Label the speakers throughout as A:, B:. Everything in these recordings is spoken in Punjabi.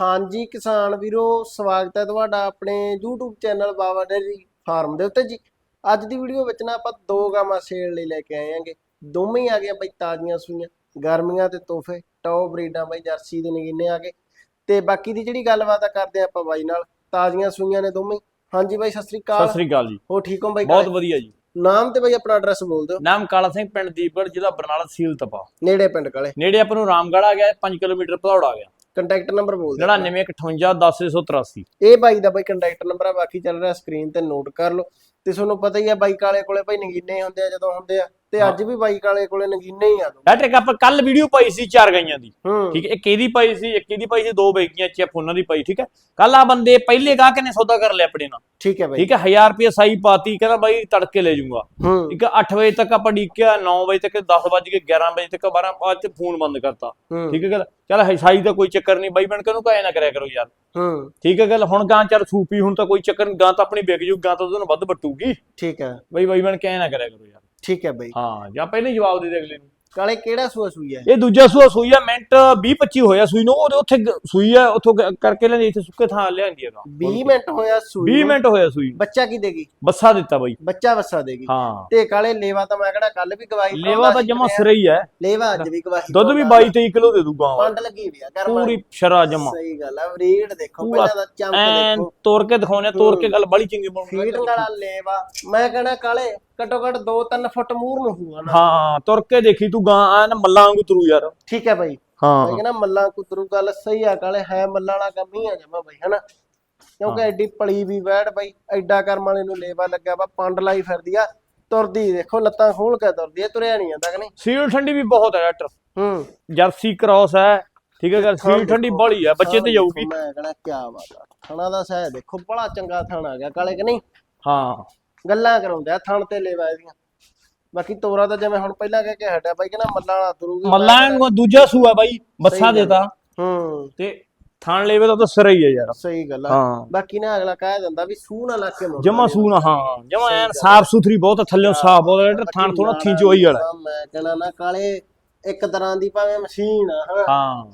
A: ਹਾਂਜੀ ਕਿਸਾਨ ਵੀਰੋ ਸਵਾਗਤ ਹੈ ਤੁਹਾਡਾ ਆਪਣੇ YouTube channel Baba dairy farm ਦੇ ਉੱਤੇ ਜੀ। ਅੱਜ ਦੀ ਵੀਡੀਓ ਵਿੱਚ ਨਾ ਆਪਾਂ ਦੋ ਗਾਵਾਂ ਸੇਲ ਲਈ ਲੈ ਕੇ ਆਏ ਆਂਗੇ ਦੋਵੇਂ ਹੀ ਆ ਗਏ ਬਈ ਤਾਜ਼ੀਆਂ ਸੂਈਆਂ ਗਰਮੀਆਂ ਤੇ ਤੋਹਫੇ ਟੌਪ ਬਰੀਡਾਂ ਬਈ ਜਰਸੀ ਦੇ ਨਗੀਨੇ ਆ ਗਏ। ਤੇ ਬਾਕੀ ਦੀ ਜਿਹੜੀ ਗੱਲਬਾਤ ਆ ਕਰਦੇ ਆਪਾਂ ਬਾਈ ਨਾਲ ਤਾਜ਼ੀਆਂ ਸੂਈਆਂ ਨੇ ਦੋਵੇਂ। ਹਾਂਜੀ ਬਾਈ ਸਤਿ ਸ੍ਰੀ
B: ਸਤਿ
A: ਅਕਾਲ
B: ਸ੍ਰੀ ਅਕਾਲ ਜੀ।
A: ਹੋ ਠੀਕ ਹੋ ਬਾਈ
B: ਬਹੁਤ? ਵਧੀਆ ਜੀ।
A: ਨਾਮ ਤੇ ਬਾਈ ਆਪਣਾ ਐਡਰੈਸ ਬੋਲ ਦਿਓ।
B: ਨਾਮ ਕਾਲਾ ਸਿੰਘ ਪਿੰਡ ਦੀਪਗੜ੍ਹ ਜ਼ਿਲ੍ਹਾ ਬਰਨਾਲਾ ਤਹਿਸੀਲ ਤਪਾ।
A: ਨੇੜੇ ਪਿੰਡ ਕਾਲੇ।
B: ਨੇੜੇ ਆਪਾਂ ਨੂੰ ਰਾਮਗੜ੍ਹ ਆ ਗਿਆ 5 ਕਿਲੋਮੀਟਰ ਭਦੌੜ ਆ ਗਿਆ।
A: ਕੰਟੈਕਟ ਨੰਬਰ ਬੋਲ ਦਿਓ।
B: 9958
A: ਇਹ ਬਾਈ ਦਾ ਬਾਈ ਕੰਟੈਕਟ ਨੰਬਰ ਆ ਬਾਕੀ ਚੱਲ ਰਿਹਾ ਸਕਰੀਨ ਤੇ ਨੋਟ ਕਰ ਲਓ। ਤੇ ਤੁਹਾਨੂੰ ਪਤਾ ਹੀ ਆ ਬਾਈ ਕਾਲੇ ਕੋਲੇ ਭਾਈ ਨਗੀਨੇ ਹੁੰਦੇ ਆ ਜਦੋਂ ਹੁੰਦੇ ਆ। ਤੇ ਅੱਜ ਵੀ ਬਾਈ ਕਾਲੇ ਕੋਲੇ ਨਗੀਨੇ ਹੀ ਆ ਦੋ
B: ਡਾਕਟਰ ਇੱਕ ਆਪਾਂ ਕੱਲ ਵੀਡੀਓ ਪਾਈ ਸੀ ਚਾਰ ਗਾਈਆਂ ਦੀ।
A: ਹੂੰ।
B: ਠੀਕ ਹੈ ਇੱਕ ਇਹਦੀ ਪਾਈ ਸੀ ਇੱਕ ਇਹਦੀ ਪਾਈ ਸੀ? ਦੋ ਬੇਗੀਆਂ ਚੈਪ ਉਹਨਾਂ ਦੀ ਪਾਈ ਠੀਕ ਹੈ। ਕੱਲ ਆ ਬੰਦੇ ਪਹਿਲੇ ਗਾਹਕ ਨੇ ਸੌਦਾ ਕਰ ਲਿਆ ਆਪਣੇ ਨਾਲ।
A: ਠੀਕ ਹੈ ਬਾਈ।
B: ਠੀਕ ਹੈ 1000 ਰੁਪਏ ਸਾਈ ਪਾਤੀ ਕਹਿੰਦਾ ਬਾਈ ਤੜਕੇ ਲੈ ਜਾਊਗਾ।
A: ਹੂੰ।
B: ਠੀਕ ਹੈ 8 ਵਜੇ ਤੱਕ ਆਪਾਂ ਡੀਕਿਆ 9 ਵਜੇ ਤੱਕ 10 ਵਜ ਕੇ 11 ਵਜੇ ਤੱਕ 12 ਬਾਅਦ ਚ ਫੋਨ ਬੰਦ ਕਰਤਾ। ਠੀਕ ਹੈ ਗੱਲ। ਚੱਲ ਸਾਈ ਦਾ ਕੋਈ ਚੱਕਰ ਨਹੀਂ ਬਾਈ ਬਣ ਕੇ ਉਹਨੂੰ ਕਾਇ ਨਾ ਕਰਿਆ ਕਰੋ ਯਾਰ।
A: ਹੂੰ।
B: ਠੀਕ ਹੈ ਗੱਲ। ਹੁਣ ਗਾਂ ਚੱਲ ਸੂਪੀ ਹੁਣ ਤਾਂ ਕੋਈ ਚੱਕਰ ਨੀ, ਗਾਂ ਤਾਂ ਆਪਣੀ ਵਿਕ ਜੂ ਗਾਂ ਤਾਂ ਉਹਦੋਂ ਵੱਧ ਵੱਟੂਗੀ
A: ਠੀਕ ਹੈ।
B: ਬਈ ਬਈ ਬਣ ਕੇ ਐ ਨਾ ਕਰਿਆ ਕਰੋ ਯਾਰ।
A: ਠੀਕ ਹੈ ਬਾਈ।
B: ਹਾਂ ਜਾਂ ਪਹਿਲੇ ਹੀ ਜਵਾਬ ਦੇ ਦੇ ਅਗਲੇ ਨੂੰ।
A: ਕਾਲੇ ਕਿਹੜਾ ਸੂਆ ਸੂਈ ਹੈ
B: ਇਹ ਦੂਜਾ ਸੂਆ ਸੂਈ ਆ ਮਿੰਟ 20 25 ਹੋਇਆ ਸੂਈ ਨੂੰ ਉਹਦੇ ਉੱਥੇ ਗ- ਸੂਈ ਆ ਉੱਥੋਂ ਕਰਕੇ ਲੈਂਦੀ ਇੱਥੇ ਸੁੱਕੇ ਥਾਂ ਲਿਆਂਦੀ ਆ
A: 20 ਮਿੰਟ ਹੋਇਆ ਸੂਈ
B: 20
A: ਨੂੰ।
B: ਮਿੰਟ ਹੋਇਆ ਸੂਈ ਨੂੰ।
A: ਬੱਚਾ ਕੀ ਦੇਗੀ
B: ਬੱਸਾ ਦਿੱਤਾ ਬਈ।
A: ਬੱਚਾ ਵਸਾ ਦੇਗੀ
B: ਹਾਂ।
A: ਤੇ ਕਾਲੇ ਲੇਵਾ ਤਾਂ ਮੈਂ ਕਿਹੜਾ ਕੱਲ ਵੀ ਗਵਾਹੀ
B: ਲੇਵਾ
A: ਪਾਉਂਦਾ
B: ਤਾਂ
A: ਸੀ
B: ਜਮਾ
A: ਕਿਤੇ।
B: ਸਿਰੇ ਹੀ ਹੈ
A: ਲੇਵਾ ਅੱਜ ਵੀ ਗਵਾਹੀ
B: ਦੁੱਧ ਵੀ
A: ਪਾਉਂਦਾ।
B: 22 23 ਕਿਲੋ ਦੇ ਦੂਗਾ
A: ਪੰਡ ਲੱਗੀ ਵੀ ਆ ਕਰ
B: ਪੂਰੀ ਸ਼ਰਾ ਜਮਾ।
A: ਸਹੀ ਗੱਲ ਆ ਰੀਡ ਦੇਖੋ
B: ਪੂਰਾ
A: ਪਹਿਲਾਂ ਦਾ ਚਮਕ
B: ਐਨ
A: ਦੇਖੋ।
B: ਤੋੜ ਕੇ ਦਿਖਾਉਣੇ ਤੋੜ ਕੇ ਗੱਲ ਬੜੀ ਚੰਗੀ
A: ਫੀਟ
B: ਬਣੂਗੀ
A: ਵਾਲਾ ਲੇਵਾ। ਮੈਂ ਕਹਣਾ ਕਾਲੇ ਘੱਟੋ ਘੱਟ 2-3 ਫੁੱਟ ਮੂਰ ਨੂੰ ਹੋਊਗਾ ਨਾ।
B: ਹਾਂ ਤੁਰ ਕੇ ਦੇਖੀ ਤੂੰ ਗਾਂ ਐਨ ਮੱਲਾਂ ਵਾਂਗੂ ਤੁਰੂ ਯਾਰ।
A: ਠੀਕ ਹੈ ਬਾਈ।
B: ਹਾਂ।
A: ਕਹਿੰਦਾ ਮੱਲਾਂ ਕੁਤਰੂ ਗੱਲ ਸਹੀ ਆ ਕਾਲੇ ਹੈ ਮੱਲਾਂ ਵਾਲਾ ਕੰਮ ਹੀ ਆ ਜਮਾ ਬਾਈ ਹਨਾ? ਕਿਉਂਕਿ ਐਡੀ ਪਲੀ ਵੀ ਵੈੜ ਬਾਈ ਐਡਾ ਕਰਮ ਵਾਲੇ ਨੂੰ ਲੇਵਾ ਲੱਗਿਆ ਵਾ ਪੰਡ ਲਾਈ ਫਿਰਦੀ ਆ ਤੁਰਦੀ ਦੇਖੋ ਲੱਤਾਂ ਖੋਲ ਕੇ ਤੁਰਦੀ ਆ ਤੁਰਿਆ ਨਹੀਂ ਜਾਂਦਾ ਕਿ ਨਹੀਂ?
B: ਸੀਲ ਠੰਡੀ ਵੀ ਬਹੁਤ ਹੈ ਡਾਕਟਰ।
A: ਹੂੰ।
B: ਜਰਸੀ ਕ੍ਰਾਸ ਹੈ ਠੀਕ ਹੈ ਗੱਲ ਸੀਲ ਠੰਡੀ ਬੜੀ ਹੈ ਬੱਚੇ ਤੇ ਜਾਊਗੀ।
A: ਮੈਂ ਕਹਣਾ ਕੀ ਬਾਤ ਆ ਥਣਾ ਦਾ ਸਹਿ ਦੇਖੋ ਬੜਾ ਚੰਗਾ ਥਣ ਆ ਗਿਆ ਕਾਲੇ ਕਿ ਨਹੀਂ?
B: ਹਾਂ।
A: ਗੱਲਾਂ ਕਰਾਉਂਦੇ ਥਣ ਤੇ ਲੇਵਾ ਇਹਦੀਆਂ। ਬਾਕੀ ਤੋਰਾ ਤਾਂ ਜਿਵੇਂ ਹੁਣ ਪਹਿਲਾਂ ਕਹਿ ਕੇ ਹਟਿਆ ਬਾਈ ਕਹਿੰਦਾ ਮੱਲਾਂ ਵਾਲਾ ਤੁਰੂਗੀ
B: ਮੱਲਾਂ ਨੂੰ ਦੂਜਾ ਸੂਆ ਬਾਈ ਬੱਸਾ ਦੇਤਾ।
A: ਹੂੰ।
B: ਤੇ ਥਾਣ ਲੈਵੇ ਤਾਂ ਤਾਂ ਸਿਰ ਹੀ ਹੈ ਯਾਰ।
A: ਸਹੀ ਗੱਲ ਆ।
B: ਹਾਂ।
A: ਬਾਕੀ ਨਾ ਅਗਲਾ ਕਹਿ ਦਿੰਦਾ ਵੀ ਸੂਹ ਨਾ ਲਾ ਕੇ ਮੁੜ
B: ਜਮਾ ਸੂਣਾ ਹਾਂ। ਜਮਾ ਐਨ ਸਾਫ਼ ਸੁਥਰੀ ਬਹੁਤ ਥੱਲੇ ਸਾਫ਼ ਬਹੁਤ ਥਾਣ ਥੋੜਾ ਥੀਂਚ ਹੋਈ ਵਾਲਾ।
A: ਮੈਂ ਕਹਿਣਾ ਨਾ ਕਾਲੇ ਇੱਕ ਤਰ੍ਹਾਂ ਦੀ ਭਾਵੇਂ ਮਸ਼ੀਨ ਆ
B: ਹਾਂ।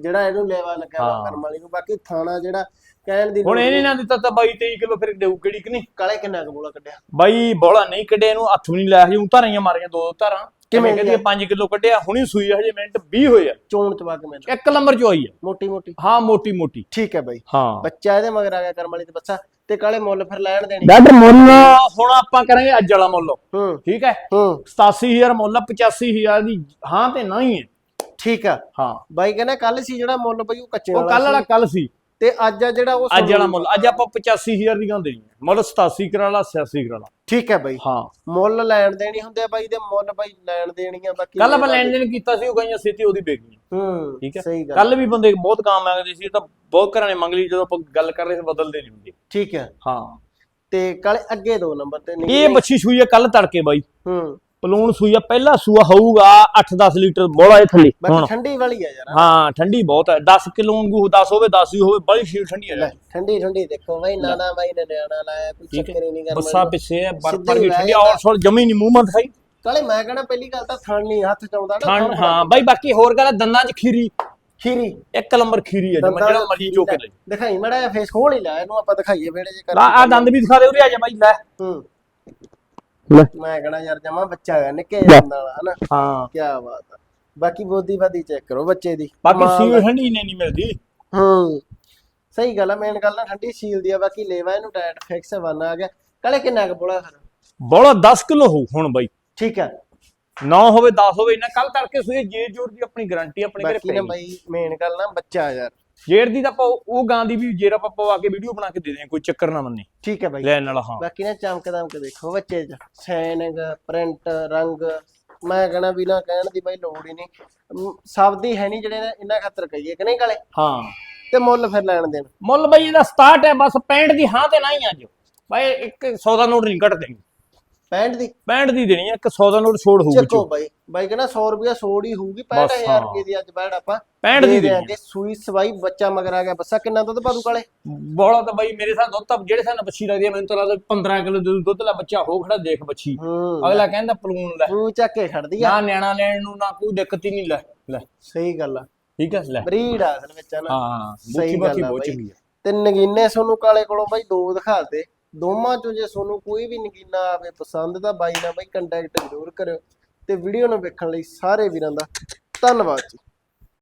A: ਜਿਹੜਾ ਇਹਨੂੰ ਲੈਵਾ ਲੱਗਾ ਵਾ
B: ਹਾਂ।
A: ਕਰਮ ਵਾਲੀ ਨੂੰ ਬਾਕੀ ਥਾਣਾ ਜਿਹੜਾ ਕਹਿਣ ਦੀ
B: ਹੁਣ
A: ਲੋੜ
B: ਇਹਨੇ ਨਾ ਦਿੱਤਾ ਤਾਂ ਬਾਈ 23 ਕਿਲੋ ਫਿਰ ਦੇਊ ਕਿਹੜੀ ਕਿ ਨਹੀਂ?
A: ਕਾਲੇ ਕਿੰਨਾ ਕੁ ਬੋਲਾ ਕੱਢਿਆ?
B: ਬਾਈ ਬੋਲਾ ਨਹੀਂ ਕੱਢਿਆ ਇਹਨੂੰ ਹੱਥ ਵੀ ਨਹੀਂ ਲਾਇਆ ਹਜੇ ਧਾਰੀਆਂ ਮਾਰੀਆਂ ਦੋ ਦੋ ਧਾਰਾਂ।
A: ਕਿਵੇਂ
B: ਕਹਿੰਦੀ 5 ਕਿਲੋ ਕੱਢਿਆ ਹੁਣੀ ਸੂਈ ਆ, ਹਜੇ ਮਿੰਟ 20 ਹੋਏ ਆ।
A: ਚੋਣ ਚਵਾ ਕੇ ਮੈਨੂੰ
B: ਇੱਕ ਨੰਬਰ ਚ ਹੋਈ ਆ।
A: ਮੋਟੀ ਮੋਟੀ।
B: ਹਾਂ ਮੋਟੀ ਮੋਟੀ।
A: ਠੀਕ ਹੈ ਬਾਈ।
B: ਹਾਂ।
A: ਬੱਚਾ ਇਹਦੇ ਮਗਰ ਆ ਗਿਆ ਕਰਮ ਵਾਲੀ ਤੇ ਬੱਚਾ ਤੇ ਕਾਲੇ ਮੁੱਲ ਫਿਰ ਲੈਣ ਦੇਣੀ।
B: ਡਾਕਟਰ ਮੁੱਲ ਹੁਣ ਆਪਾਂ ਕਰਾਂਗੇ ਅੱਜ ਵਾਲਾ ਮੁੱਲ।
A: ਹੂੰ।
B: ਠੀਕ ਹੈ?
A: ਹੂੰ।
B: 87000 ਮੁੱਲ ਆ, 85000 ਦੀ ਹਾਂ ਤੇ ਨਹੀਂ ਹੈ।
A: ਠੀਕ ਆ।
B: ਹਾਂ।
A: ਬਾਈ ਕਹਿੰਦਾ ਕੱਲ ਸੀ ਜਿਹੜਾ ਮੁੱਲ ਬਈ ਉਹ ਕੱਚੇ
B: ਉਹ ਕੱਲ ਵਾਲਾ ਕੱਲ ਸੀ।
A: ਤੇ ਅੱਜ ਆ ਜਿਹੜਾ ਉਹ
B: ਅੱਜ ਵਾਲਾ ਮੁੱਲ ਅੱਜ ਆਪਾਂ 85000 ਦੀ ਗਾਂ ਦੇਣੀ ਹੈ ਮੁੱਲ 87 ਕਰਾਲਾ 86 ਕਰਾਲਾ।
A: ਠੀਕ ਹੈ ਬਾਈ।
B: ਹਾਂ।
A: ਮੁੱਲ ਲੈਣ ਦੇਣੀ ਹੁੰਦੇ ਆ ਬਾਈ ਦੇ ਮੁੱਲ ਬਾਈ ਲੈਣ ਦੇਣੀ ਆ ਬਾਕੀ
B: ਕੱਲ ਆਪਾਂ ਲੈਣ ਦੇਣ ਕੀਤਾ ਸੀ ਉਹ ਗਾਈਆਂ ਸਿੱਧੀ ਉਹਦੀ ਵੇਚ ਗਈਆਂ।
A: ਹੂੰ
B: ਠੀਕ ਹੈ।
A: ਸਹੀ ਗੱਲ।
B: ਕੱਲ ਵੀ ਬੰਦੇ ਬਹੁਤ ਕਾਮ ਮੰਗਦੇ ਸੀ ਤਾਂ ਬਹੁਤ ਘਰਾਂ ਨੇ ਮੰਗ ਲਈ ਜਦੋਂ ਆਪਾਂ ਗੱਲ ਕਰ ਰਹੇ ਸੀ ਬਦਲਦੇ ਨਹੀਂ ਹੁੰਦੇ।
A: ਠੀਕ ਹੈ।
B: ਹਾਂ।
A: ਤੇ ਕਾਲੇ ਅੱਗੇ ਦੋ ਨੰਬਰ ਤੇ
B: ਇਹ ਬੱਚੀ ਸੂਈ ਆ ਕੱਲ ਤੜਕੇ ਬਾਈ।
A: ਹੂੰ।
B: ਪਲੂਣ ਸੂਈ ਆ ਪਹਿਲਾ ਸੂਆ ਹੋਊਗਾ 8-10 ਲੀਟਰ ਬੋਲਾ ਇਹ ਥੱਲੇ।
A: ਬਾਕੀ
B: ਹੁਣ
A: ਠੰਡੀ ਵਾਲੀ ਆ ਯਾਰ।
B: ਹਾਂ ਠੰਡੀ ਬਹੁਤ ਹੈ 10 ਕਿਲੋ ਵਾਂਗੂ 10 ਹੋਵੇ 10 ਹੀ ਹੋਵੇ ਬੜੀ ਸ਼ੀਰ ਠੰਡੀ ਯਾਰ।
A: ਠੰਡੀ ਠੰਡੀ ਦੇਖੋ ਬਾਈ ਨਾਨਾ ਬਾਈ ਨੇ ਨਿਆਣਾ ਲਾਇਆ ਕੋਈ ਚੱਕਰ ਹੀ ਨਹੀਂ
B: ਬੱਸਾ
A: ਕਰਨਾ
B: ਪਿੱਛੇ ਹੈ ਬਰਫ ਵੀ ਠੰਡੀ। ਔਰ ਸੋਲ ਜਮੀ ਨਹੀਂ ਮੰਦ ਖਾਈ
A: ਕਾਲੇ ਮੈਂ ਕਹਣਾ ਪਹਿਲੀ ਗੱਲ ਤਾਂ ਥਣ ਨਹੀਂ ਹੱਥ ਚ ਆਉਂਦਾ ਥਣ
B: ਹਾਂ ਬਾਈ ਬਾਕੀ ਹੋਰ ਗੱਲ ਆ, ਦੰਦਾਂ 'ਚ ਖੀਰੀ।
A: ਖੀਰੀ।
B: ਇੱਕ ਨੰਬਰ ਖੀਰੀ ਹੈ ਜਿਹੜਾ ਮਰਜ਼ੀ ਚੋ ਕੇ ਲੈ।
A: ਦਿਖਾਈ ਮੜਾ ਫੇਸ ਖੋਲ ਹੀ ਲੈ ਇਹਨੂੰ ਆਪਾਂ ਦਿਖਾਈਏ ਵੇੜੇ ਜੇ
B: ਲਾ ਆ ਦੰਦ ਵੀ ਦਿਖਾ ਦੇ ਉਰੇ ਆ ਜਾ ਬਾਈ ਲੈ।
A: ਹੂੰ।
B: ਲੈ।
A: ਮੈਂ ਕਹਣਾ ਯਾਰ ਜਮਾ ਬੱਚਾ ਹੈ ਨਿੱਕੇ ਜਿਹੇ ਦੰਦਾਂ ਵਾਲਾ ਹਨਾ?
B: ਹਾਂ।
A: ਕੀ ਬਾਤ ਆ। ਬਾਕੀ ਬੋਦੀ ਬਾਦੀ ਚੈੱਕ ਕਰੋ ਬੱਚੇ ਦੀ।
B: ਬਾਕੀ
A: ਕਮਾਲ
B: ਸੀਲ
A: ਦਾ।
B: ਠੰਡੀ ਨੇ ਨਹੀਂ ਮਿਲਦੀ।
A: ਹੂੰ। ਸਹੀ ਗੱਲ ਆ ਮੇਨ ਗੱਲ ਨਾ ਠੰਡੀ ਸੀਲ ਦੀ ਆ ਬਾਕੀ ਲੇਵਾ ਇਹਨੂੰ ਟਾਇਟ ਫਿਕਸ ਬਣ ਆ ਗਿਆ। ਕਾਲੇ ਕਿੰਨਾ ਕੁ ਬੋਲਾ ਫਿਰ?
B: ਬੋਲਾ 10 ਕਿਲੋ ਹੋ ਹੁਣ ਬਾਈ।
A: ਠੀਕ ਆ।
B: 9 ਹੋਵੇ 10 ਹੋਵੇ ਇਹਨਾਂ ਕੱਲ ਤੜਕੇ ਸੂਏ ਜੇ ਜੋਰ ਦੀ ਆਪਣੀ ਗਾਰੰਟੀ ਆਪਣੇ ਘਰੇ
A: ਬਾਕੀ ਨਾ
B: ਪਈ।
A: ਬਾਈ ਮੇਨ ਗੱਲ ਨਾ ਬੱਚਾ ਯਾਰ।
B: ਜੇਰ ਦੀ ਤਾਂ ਆਪਾਂ ਉਹ ਗਾਂ ਦੀ ਵੀ ਜੇਰ ਆਪਾਂ ਪਵਾ ਕੇ ਵੀਡੀਓ ਬਣਾ ਕੇ ਦੇ ਦੇ ਕੋਈ ਚੱਕਰ ਨਾ ਮੰਨੇ।
A: ਠੀਕ ਹੈ ਬਾਈ।
B: ਲੈਣ ਵਾਲਾ ਹਾਂ।
A: ਬਾਕੀ ਨਾ ਚਮਕ ਦਮਕ ਦੇਖੋ ਬੱਚੇ ਚ। ਸੈਨਿੰਗ ਪ੍ਰਿੰਟ ਰੰਗ। ਮੈਂ ਕਹਣਾ ਵੀ ਨਾ ਕਹਿਣ ਦੀ ਬਾਈ ਲੋੜ ਹੀ ਨਹੀਂ। ਸਭ ਦੀ ਹੈ ਨਹੀਂ ਜਿਹੜੇ ਇਹਨਾਂ ਖਾਤਰ ਕਹੀਏ ਕਿ ਨਹੀਂ ਕਾਲੇ?
B: ਹਾਂ।
A: ਤੇ ਮੁੱਲ ਫਿਰ ਲੈਣ ਦੇਣ।
B: ਮੁੱਲ ਬਾਈ ਇਹਦਾ 67 ਹੈ ਬਸ 65 ਦੀ ਹਾਂ ਤੇ ਨਹੀਂ ਅੱਜ। ਬਾਈ ਇੱਕ 100 ਦਾ ਨੋਟ ਨਹੀਂ ਕੱਟ ਦੇਣੀ
A: 65 ਦੀ।
B: 65 ਦੀ ਦੇਣੀ ਇੱਕ 100 ਦਾ ਨੋਟ ਛੋੜ ਹੋਊ
A: ਚੱਕੋ ਬਾਈ ਬਾਈ ਕਹਿੰਦਾ 100 ਰੁਪਿਆ ਸੋੜ ਹੀ ਹੋਊਗੀ
B: ਬਸ,
A: 65000
B: ਹਾਂ।
A: ਰੁਪਏ ਦੀ ਅੱਜ ਬੈੜ ਆਪਾਂ।
B: 65 ਦੀ
A: ਦੇ
B: ਦੇਣੀ
A: ਸੂਈ ਸਵਾਈ ਬੱਚਾ ਮਗਰ ਆ ਗਿਆ ਬੱਸਾ ਕਿੰਨਾ ਦੁੱਧ ਪਾਦੂ ਕਾਲੇ?
B: ਬੋਲਾ ਤਾਂ ਬਾਈ ਮੇਰੇ ਸਾਹ ਦੁੱਧ ਤਾਂ ਜਿਹੜੇ ਸਾਹ ਬੱਚੀ ਲੱਗਦੀ ਹੈ ਮੈਨੂੰ ਤਾਂ ਲੱਗਦਾ 15 ਕਿਲੋ ਦੁੱਧ ਦਾ ਬੱਚਾ ਹੋ ਖੜਾ ਦੇਖ ਬੱਚੀ ਅਗਲਾ ਕਹਿੰਦਾ ਪਲੂਣ ਲੈ।
A: ਤੂੰ ਚੱਕ ਕੇ ਖੜਦੀ ਆ
B: ਨਾ ਨਿਆਣਾ ਲੈਣ ਨੂੰ ਨਾ ਕੋਈ ਦਿੱਕਤ ਹੀ ਨਹੀਂ ਲੈ ਲੈ।
A: ਸਹੀ ਗੱਲ ਆ।
B: ਠੀਕ ਹੈ ਲੈ।
A: ਬਰੀਡ ਆ ਅਸਲ ਵਿੱਚ ਨਾ।
B: ਹਾਂ
A: ਸਹੀ
B: ਬੁੱਕੀ ਬਾਕੀ
A: ਗੱਲ ਆ
B: ਬਹੁਤ। ਚੰਗੀ
A: ਤੇ ਨਗੀਨੇ ਸੋਨੂੰ ਕਾਲੇ ਕੋਲੋਂ ਬਾਈ ਦੋ ਦਿਖਾਤੇ ਦੋਵਾਂ ਚੋਂ ਜੇ ਤੁਹਾਨੂੰ ਕੋਈ ਵੀ ਨਗੀਨਾ ਆਵੇ ਪਸੰਦ ਤਾਂ ਬਾਈ ਨਾਲ ਬਾਈ ਕੰਟੈਕਟ ਜ਼ਰੂਰ ਕਰਿਓ ਤੇ ਵੀਡੀਓ ਨੂੰ ਵੇਖਣ ਲਈ ਸਾਰੇ ਵੀਰਾਂ ਦਾ ਧੰਨਵਾਦ ਜੀ।